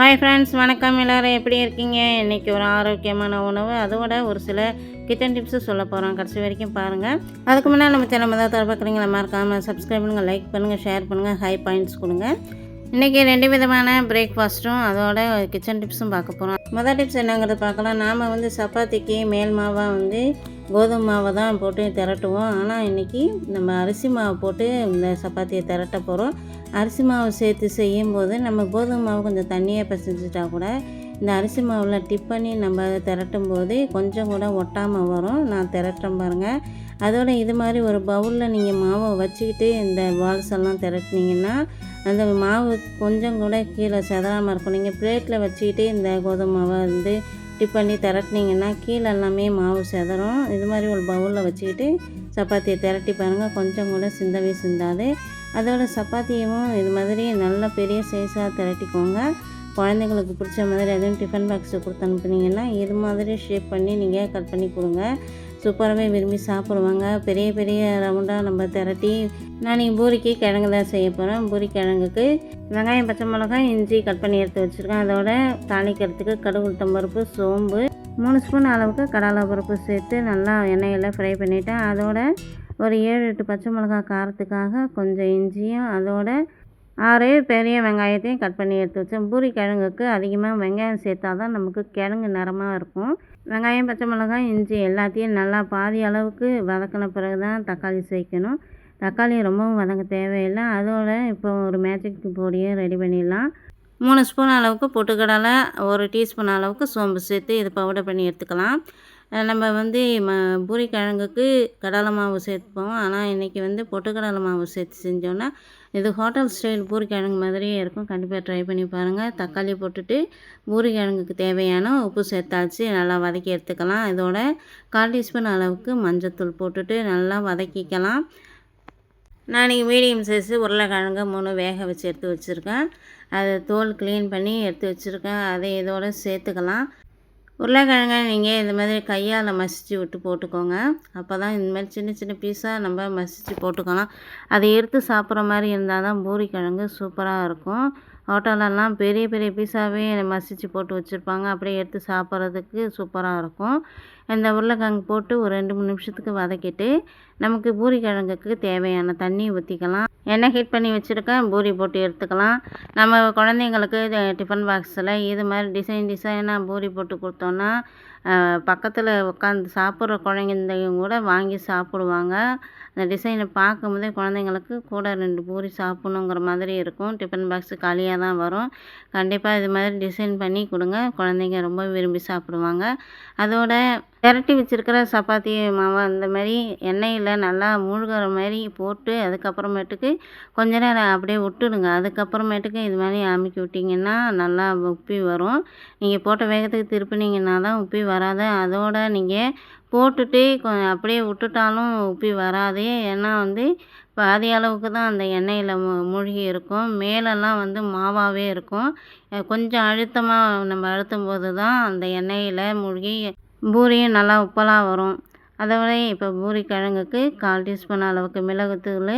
Hi friends வணக்கம். எல்லோரும் எப்படி இருக்கீங்க? இன்றைக்கி ஒரு ஆரோக்கியமான உணவு. அதோட ஒரு சில கிச்சன் டிப்ஸு சொல்ல போகிறோம் கடைசி வரைக்கும் பாருங்கள் அதுக்கு முன்னாடி நம்ம சேனல் தான் தர மறக்காமல் சப்ஸ்கிரைப் பண்ணுங்கள் லைக் பண்ணுங்கள் ஷேர் பண்ணுங்கள் ஹை பாயிண்ட்ஸ் கொடுங்க. இன்றைக்கி ரெண்டு விதமான பிரேக்ஃபாஸ்ட்டும் அதோட கிச்சன் டிப்ஸும் பார்க்க போகிறோம் முதல் டிப்ஸ் என்னங்கிறது பார்க்கலாம். நாம் வந்து சப்பாத்திக்கு மேல் மாவாக வந்து கோதுமை மாவை தான் போட்டு திரட்டுவோம். ஆனால் இன்றைக்கி நம்ம அரிசி மாவு போட்டு இந்த சப்பாத்தியை திரட்ட போகிறோம் அரிசி மாவு சேர்த்து செய்யும்போது நம்ம கோதுமை மாவு கொஞ்சம் தண்ணியாக பிசைஞ்சிட்டா கூட இந்த அரிசி மாவில் டிப் பண்ணி நம்ம திரட்டும் போது கொஞ்சம் கூட ஒட்டாமல் வரும். நான் திரட்டுறேன் பாருங்கள் அதோட இது மாதிரி ஒரு பவுலில் நீங்கள் மாவை வச்சுக்கிட்டு இந்த பால்ஸ் எல்லாம் திரட்டினீங்கன்னா அந்த மாவு கொஞ்சம் கூட கீழே செதறாமல் இருக்கும். நீங்கள் பிளேட்டில் வச்சுக்கிட்டு இந்த கோதுமை மாவை வந்து டிப் பண்ணி திரட்டினீங்கன்னா கீழே எல்லாமே மாவு செதறும். இது மாதிரி ஒரு பவுலில் வச்சுக்கிட்டு சப்பாத்தியை திரட்டி பாருங்கள் கொஞ்சம் கூட சிந்தவே சிந்தாது. அதோட சப்பாத்தியவும் இது மாதிரி நல்ல பெரிய சைஸாக திரட்டிக்கோங்க. குழந்தைங்களுக்கு பிடிச்ச மாதிரி எதுவும் டிஃபன் பாக்ஸ் கொடுத்து அனுப்புனீங்கன்னா இது மாதிரி ஷேப் பண்ணி நீங்கள் கட் பண்ணி கொடுங்க. சூப்பராகவே விரும்பி சாப்பிடுவாங்க. பெரிய பெரிய ரவுண்டாக நம்ம திரட்டி நான் நீங்கள் பூரிக்கு கிழங்கு தான் செய்ய போகிறேன் பூரி கிழங்குக்கு வெங்காயம் பச்சை மிளகாய் இஞ்சி கட் பண்ணி எடுத்து வச்சுருக்கேன். அதோட தாளிக்கிறதுக்கு கடுகு உளுத்தம் பருப்பு சோம்பு மூணு ஸ்பூன் அளவுக்கு கடலை பருப்பு சேர்த்து நல்லா எண்ணெயில் ஃப்ரை பண்ணிவிட்டேன் அதோட ஒரு ஏழு எட்டு பச்சை மிளகாய் காரத்துக்காக கொஞ்சம் இஞ்சியும் அதோட ஆறு பெரிய வெங்காயத்தையும் கட் பண்ணி எடுத்து வச்சேன். பூரி கிழங்குக்கு அதிகமாக வெங்காயம் சேர்த்தா தான் நமக்கு கிழங்கு நிறமாக இருக்கும். வெங்காயம் பச்சை மிளகாய் இஞ்சி எல்லாத்தையும் நல்லா பாதி அளவுக்கு வதக்கின பிறகு தான் தக்காளி சேர்க்கணும். தக்காளி ரொம்பவும் வதங்க தேவையில்லை. அதோட இப்போ ஒரு மேஜிக் பொடியை ரெடி பண்ணிடலாம். மூணு ஸ்பூன் அளவுக்கு பொட்டுக்கடலை ஒரு டீஸ்பூன் அளவுக்கு சோம்பு சேர்த்து இது பவுடர் பண்ணி எடுத்துக்கலாம். நம்ம வந்து ம பூரி கிழங்குக்கு கடலை மாவு சேர்த்துப்போம். ஆனால் இன்றைக்கி வந்து பொட்டுக்கடலை மாவு சேர்த்து செஞ்சோன்னா இது ஹோட்டல் ஸ்டைல் பூரி கிழங்கு மாதிரியே இருக்கும். கண்டிப்பாக ட்ரை பண்ணி பாருங்கள் தக்காளி போட்டுட்டு பூரி கிழங்குக்கு தேவையான உப்பு சேர்த்தாச்சு. நல்லா வதக்கி எடுத்துக்கலாம். இதோட கால் டீஸ்பூன் அளவுக்கு மஞ்சத்தூள் போட்டுட்டு நல்லா வதக்கிக்கலாம். நான் இன்றைக்கி மீடியம் சைஸு உருளைக்கிழங்கு மூணு வேக வச்சு எடுத்து வச்சுருக்கேன். அதை தோல் க்ளீன் பண்ணி எடுத்து வச்சுருக்கேன். அதை இதோடு சேர்த்துக்கலாம். உருளைக்கிழங்கை நீங்கள் இந்த மாதிரி கையால் மசித்து விட்டு போட்டுக்கோங்க. அப்போ தான் இந்த மாதிரி சின்ன சின்ன பீஸாக நம்ம மசித்து போட்டுக்கலாம். அதை எடுத்து சாப்பிட்ற மாதிரி இருந்தால் தான் பூரி கிழங்கு சூப்பராக இருக்கும். ஹோட்டலெல்லாம் பெரிய பெரிய பீஸாகவே மசித்து போட்டு வச்சுருப்பாங்க. அப்படியே எடுத்து சாப்பிட்றதுக்கு சூப்பராக இருக்கும். இந்த உருளைக்கிழங்கு போட்டு ஒரு ரெண்டு மூணு நிமிஷத்துக்கு வதக்கிட்டு நமக்கு பூரி கிழங்குக்கு தேவையான தண்ணி ஊற்றிக்கலாம் எண்ணெய் ஹீட் பண்ணி வச்சுருக்கேன்? பூரி போட்டு எடுத்துக்கலாம். நம்ம குழந்தைங்களுக்கு இது டிஃபன் பாக்ஸில் இது மாதிரி டிசைன் டிசைனாக பூரி போட்டு கொடுத்தோன்னா பக்கத்தில் உட்காந்து சாப்பிட்ற குழந்தைங்க கூட வாங்கி சாப்பிடுவாங்க. அந்த டிசைனை பார்க்கும்போதே குழந்தைங்களுக்கு கூட ரெண்டு பூரி சாப்பிட்ணுங்கிற மாதிரி இருக்கும். டிஃபன் பாக்ஸு காலியாக தான் வரும். கண்டிப்பாக இது மாதிரி டிசைன் பண்ணி கொடுங்க. குழந்தைங்க ரொம்ப விரும்பி சாப்பிடுவாங்க. அதோட திரட்டி வச்சுருக்கிற சப்பாத்தி மாவை அந்த மாதிரி எண்ணெயில் நல்லா மூழ்கிற மாதிரி போட்டு அதுக்கப்புறமேட்டுக்கு கொஞ்ச நேரம் அப்படியே விட்டுடுங்க. அதுக்கப்புறமேட்டுக்கு இது மாதிரி அமுக்கி விட்டிங்கன்னா நல்லா உப்பி வரும். நீங்கள் போட்ட வேகத்துக்கு திருப்பினீங்கன்னா தான் உப்பி வராது. அதோட நீங்கள் போட்டுட்டு அப்படியே விட்டுட்டாலும் உப்பி வராது. ஏன்னா வந்து பாதி அளவுக்கு தான் அந்த எண்ணெயில் மூழ்கி இருக்கும். மேலெல்லாம் வந்து மாவாகவே இருக்கும். கொஞ்சம் அழுத்தமாக நம்ம அழுத்தும் போது தான் அந்த எண்ணெயில் மூழ்கி பூரியும் நல்லா உப்பலாக வரும். அதோட இப்போ பூரி கிழங்குக்கு கால் டீஸ்பூன் அளவுக்கு மிளகுத்தூள்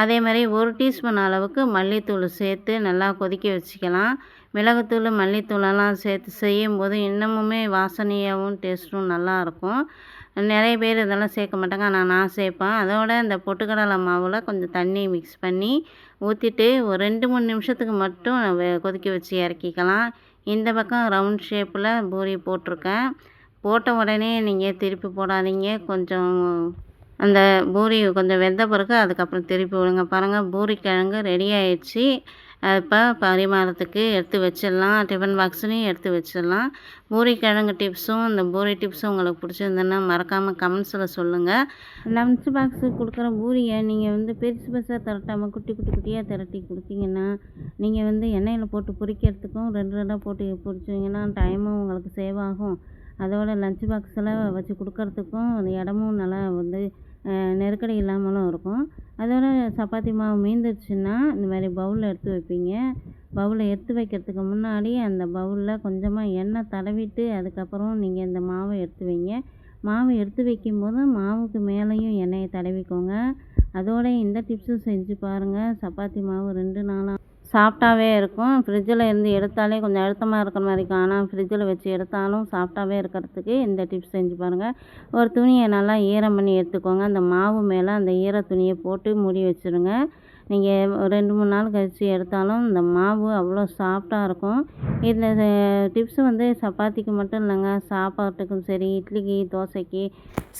அதே மாதிரி ஒரு டீஸ்பூன் அளவுக்கு மல்லித்தூள் சேர்த்து நல்லா கொதிக்க வச்சுக்கலாம். மிளகுத்தூள் மல்லித்தூளெல்லாம் சேர்த்து செய்யும்போது இன்னமுமே வாசனையாகவும் டேஸ்ட்டும் நல்லாயிருக்கும் நிறைய பேர் இதெல்லாம் சேர்க்க மாட்டாங்க ஆனால் நான் சேர்ப்பேன். அதோட இந்த பொட்டுக்கடலை மாவில் கொஞ்சம் தண்ணி மிக்ஸ் பண்ணி ஊற்றிட்டு ஒரு ரெண்டு மூணு நிமிஷத்துக்கு மட்டும் கொதிக்க வச்சு இறக்கிக்கலாம். இந்த பக்கம் ரவுண்ட் ஷேப்பில் பூரி போட்டிருக்கேன். போட்ட உடனே நீங்கள் திருப்பி போடாதீங்க. கொஞ்சம் அந்த பூரி கொஞ்சம் வெந்த பிறகு அதுக்கப்புறம் திருப்பி விடுங்க. பாருங்கள் பூரி கிழங்கு ரெடி ஆயிடுச்சு. இப்போ பரிமாறத்துக்கு எடுத்து வச்சிடலாம். டிஃபன் பாக்ஸ்லேயும் எடுத்து வச்சிடலாம். பூரி கிழங்கு டிப்ஸும் இந்த பூரி டிப்ஸும் உங்களுக்கு பிடிச்சிருந்ததுன்னா மறக்காமல் கமெண்ட்ஸில் சொல்லுங்கள் லன்ச் பாக்ஸு கொடுக்குற பூரியை நீங்கள் வந்து பெருசு பெருசாக திரட்டாமல் குட்டி குட்டி குட்டியாக திரட்டி கொடுத்தீங்கன்னா நீங்கள் வந்து எண்ணெயில் போட்டு பொரிக்கிறதுக்கும் ரெண்டு ரெண்டாக போட்டு பொரிச்சிங்கன்னா டைமும் உங்களுக்கு சேவ் ஆகும். அதோட லஞ்ச் பாக்ஸில் வச்சு கொடுக்கறதுக்கும் இடமும் நல்லா வந்து நெருக்கடி இல்லாமலும் இருக்கும். அதோட சப்பாத்தி மாவு மீந்துருச்சுன்னா இந்த மாதிரி பவுலில் எடுத்து வைப்பீங்க. பவுலில் எடுத்து வைக்கிறதுக்கு முன்னாடி அந்த பவுலில் கொஞ்சமாக எண்ணெய் தடவிட்டு அதுக்கப்புறம் நீங்கள் இந்த மாவை எடுத்து வைங்க. மாவு எடுத்து வைக்கும்போது மாவுக்கு மேலேயும் எண்ணெயை தடவிக்கோங்க. அதோட இந்த டிப்ஸும் செஞ்சு பாருங்கள் சப்பாத்தி மாவு ரெண்டு நாளாக சாஃப்ட்டாகவே இருக்கும். ஃப்ரிட்ஜில் இருந்து எடுத்தாலே கொஞ்சம் அழுத்தமாக இருக்கிற மாதிரி இருக்கும். ஆனால் ஃப்ரிட்ஜில் வச்சு எடுத்தாலும் சாஃப்ட்டாகவே இருக்கிறதுக்கு இந்த டிப்ஸ் செஞ்சு பாருங்கள் ஒரு துணியை நல்லா ஈரம் பண்ணி எடுத்துக்கோங்க. அந்த மாவு மேலே அந்த ஈர துணியை போட்டு மூடி வச்சுருங்க. நீங்கள் ரெண்டு மூணு நாள் கழித்து எடுத்தாலும் இந்த மாவு அவ்வளோ சாஃப்டாக இருக்கும். இந்த டிப்ஸ் வந்து சப்பாத்திக்கு மட்டும் இல்லைங்க. சாப்பாட்டுக்கும் சரி இட்லிக்கு தோசைக்கு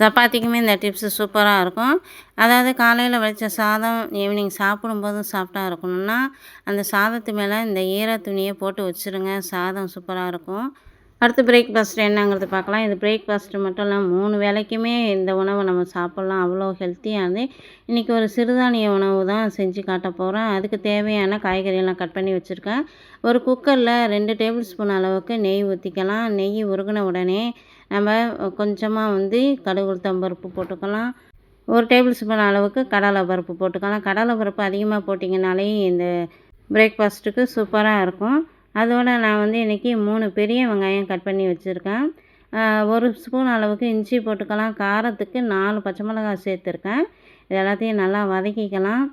சப்பாத்திக்குமே இந்த டிப்ஸு சூப்பராக இருக்கும். அதாவது காலையில் வச்ச சாதம் ஈவினிங் சாப்பிடும்போதும் சாஃப்டாக இருக்கணும்னா அந்த சாதத்து மேலே இந்த ஈர துணியை போட்டு வச்சுருங்க. சாதம் சூப்பராக இருக்கும். அடுத்து பிரேக்ஃபாஸ்ட் என்னங்கிறது பார்க்கலாம். இது பிரேக்ஃபாஸ்ட்டு மட்டும் இல்லை மூணு வேலைக்குமே இந்த உணவை நம்ம சாப்பிட்லாம். அவ்வளோ ஹெல்த்தியானது இன்றைக்கி ஒரு சிறுதானிய உணவு தான் செஞ்சு காட்ட போகிறேன் அதுக்கு தேவையான காய்கறியெல்லாம் கட் பண்ணி வச்சுருக்கேன். ஒரு குக்கரில் ரெண்டு டேபிள் ஸ்பூன் அளவுக்கு நெய் ஊற்றிக்கலாம் நெய் உருகின உடனே நம்ம கொஞ்சமாக வந்து கடுகு உளுத்தம்பருப்பு போட்டுக்கலாம். ஒரு டேபிள் ஸ்பூன் அளவுக்கு கடலை பருப்பு போட்டுக்கலாம். கடலை பருப்பு அதிகமாக போட்டிங்கனாலே இந்த பிரேக்ஃபாஸ்ட்டுக்கு சூப்பராக இருக்கும். அதோடு நான் வந்து இன்றைக்கி மூணு பெரிய வெங்காயம் கட் பண்ணி வச்சுருக்கேன். ஒரு ஸ்பூன் அளவுக்கு இஞ்சி போட்டுக்கலாம். காரத்துக்கு நாலு பச்சை மிளகாய் சேர்த்துருக்கேன். இது எல்லாத்தையும் நல்லா வதக்கிக்கலாம்.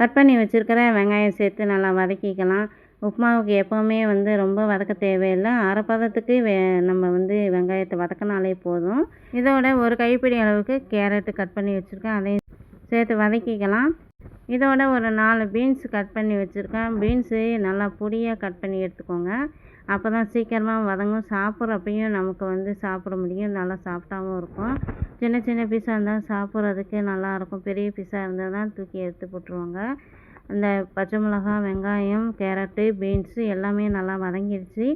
கட் பண்ணி வச்சுருக்கிற வெங்காயம் சேர்த்து நல்லா வதக்கிக்கலாம். உப்புமாவுக்கு எப்போவுமே வந்து ரொம்ப வதக்க தேவையில்லை. அரை பதத்துக்கு வே நம்ம வந்து வெங்காயத்தை வதக்கினாலே போதும். இதோட ஒரு கைப்பிடி அளவுக்கு கேரட்டு கட் பண்ணி வச்சுருக்கேன். அதையும் சேர்த்து வதக்கிக்கலாம். இதோட ஒரு நாலு பீன்ஸ் கட் பண்ணி வச்சுருக்கேன். பீன்ஸு நல்லா பொடியாக கட் பண்ணி எடுத்துக்கோங்க. அப்போ தான் சீக்கிரமாக வதங்கும். சாப்பிட்றப்பையும் நமக்கு வந்து சாப்பிட முடியும். நல்லா சாஃப்டாகவும் இருக்கும். சின்ன சின்ன பீஸாக இருந்தால் சாப்பிட்றதுக்கு நல்லாயிருக்கும். பெரிய பீஸாக இருந்தால் தான் தூக்கி எடுத்து போட்டுருவாங்க. அந்த பச்சை மிளகா வெங்காயம் கேரட்டு பீன்ஸு எல்லாமே நல்லா வதங்கிடுச்சு.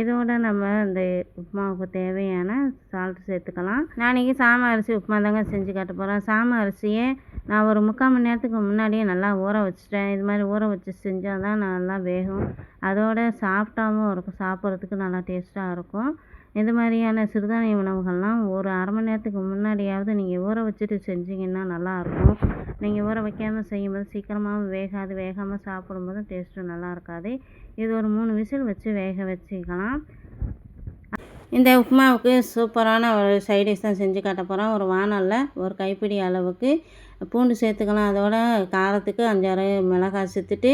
இதோட நம்ம இந்த உப்புமாவுக்கு தேவையான சால்ட் சேர்த்துக்கலாம். நான் இன்றைக்கி சாம அரிசி உப்புமா தாங்க செஞ்சு காட்ட போகிறேன் சாம அரிசியை நான் ஒரு முக்கால் மணி நேரத்துக்கு முன்னாடியே நல்லா ஊற வச்சுட்டேன். இது மாதிரி ஊற வச்சு செஞ்சால் தான் நல்லா வேகும். அதோட சாஃப்டாகவும் இருக்கும் சாப்பிட்றதுக்கு நல்லா டேஸ்ட்டாக இருக்கும். இது மாதிரியான சிறுதானிய உணவுகள்லாம் ஒரு அரை மணி நேரத்துக்கு முன்னாடியாவது நீங்கள் ஊற வச்சுட்டு செஞ்சிங்கன்னா நல்லாயிருக்கும். நீங்கள் ஊற வைக்காமல் செய்யும்போது சீக்கிரமாகவும் வேகாது. வேகாமல் சாப்பிடும்போது டேஸ்ட்டும் நல்லா இருக்காது இது ஒரு மூணு விசில் வச்சு வேக வச்சுக்கலாம். இந்த உப்புமாவுக்கு சூப்பரான ஒரு சைடிஷ் தான் செஞ்சு காட்ட போகிறோம் ஒரு வானலில் ஒரு கைப்பிடி அளவுக்கு பூண்டு சேர்த்துக்கலாம். அதோட காரத்துக்கு அஞ்சாறு மிளகாய் சேர்த்துட்டு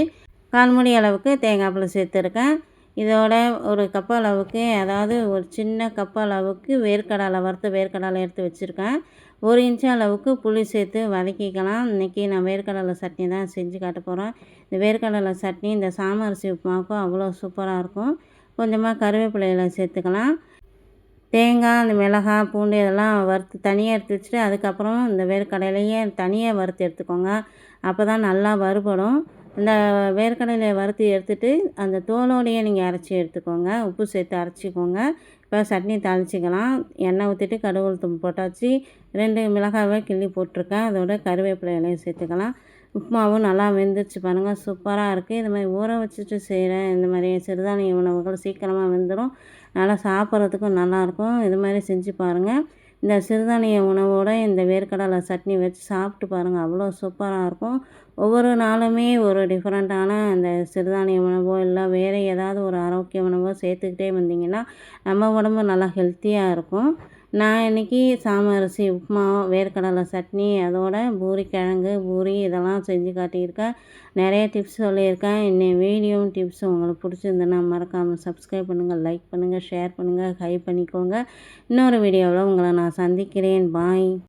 கால்முடி அளவுக்கு தேங்காய் பழம் சேர்த்துருக்கேன். இதோட ஒரு கப் அளவுக்கு அதாவது ஒரு சின்ன கப் அளவுக்கு வேர்க்கடலை வறுத்த வேர்க்கடலை எடுத்து வச்சுருக்கேன். ஒரு இன்ச்சு அளவுக்கு புளி சேர்த்து வதக்கிக்கலாம். இன்றைக்கி நான் வேர்க்கடலை சட்னி தான் செஞ்சு காட்ட போகிறேன் இந்த வேர்க்கடலை சட்னி இந்த சாமரிசி உப்புமாவுக்கும் அவ்வளோ சூப்பராக இருக்கும். கொஞ்சமாக கருவேப்பிலையில் சேர்த்துக்கலாம். தேங்காய் இந்த மிளகாய் பூண்டு இதெல்லாம் வறுத்து தனியாக எடுத்து வச்சுட்டு அதுக்கப்புறம் இந்த வேர்க்கடலையே தனியாக வறுத்து எடுத்துக்கோங்க. அப்போ தான் நல்லா வறுபடும். இந்த வேர்க்கடலையை வறுத்து எடுத்துகிட்டு அந்த தோலோடையே நீங்கள் அரைச்சி எடுத்துக்கோங்க. உப்பு சேர்த்து அரைச்சிக்கோங்க. இப்போ சட்னி தாளிச்சிக்கலாம். எண்ணெய் ஊற்றிட்டு கடுகு உளுத்தம் போட்டாச்சு. ரெண்டு மிளகாவை கிள்ளி போட்டிருக்கேன். அதோட கருவேப்பிலை இலையை சேர்த்துக்கலாம். உப்புமாவும் நல்லா வெந்துருச்சு பாருங்கள் சூப்பராக இருக்குது இது மாதிரி ஊற வச்சுட்டு செய்கிறேன் இந்த மாதிரி சிறுதானிய உணவுகள் சீக்கிரமாக வெந்துடும் நல்லா சாப்பிட்றதுக்கும் நல்லாயிருக்கும் இது மாதிரி செஞ்சு பாருங்கள் இந்த சிறுதானிய உணவோடு இந்த வேர்க்கடலை சட்னி வச்சு சாப்பிட்டு பாருங்கள் அவ்வளோ சூப்பராக இருக்கும். ஒவ்வொரு நாளுமே ஒரு டிஃப்ரெண்ட்டான அந்த சிறுதானிய உணவோ இல்லை வேறு ஏதாவது ஒரு ஆரோக்கிய உணவோ சேர்த்துக்கிட்டே வந்திங்கன்னா நம்ம உடம்பு நல்லா ஹெல்த்தியாக இருக்கும். நான் இன்றைக்கி சாம அரிசி உப்புமா வேர்க்கடலை சட்னி அதோட பூரி கிழங்கு பூரி இதெல்லாம் செஞ்சு காட்டியிருக்கேன் நிறைய டிப்ஸ் சொல்லியிருக்கேன் இன்னும் வீடியோவும் டிப்ஸ் உங்களுக்கு பிடிச்சிருந்தேன்னா மறக்காமல் சப்ஸ்கிரைப் பண்ணுங்கள் லைக் பண்ணுங்கள் ஷேர் பண்ணுங்கள் ஹை பண்ணிக்கோங்க. இன்னொரு வீடியோவில் உங்களை நான் சந்திக்கிறேன். பாய்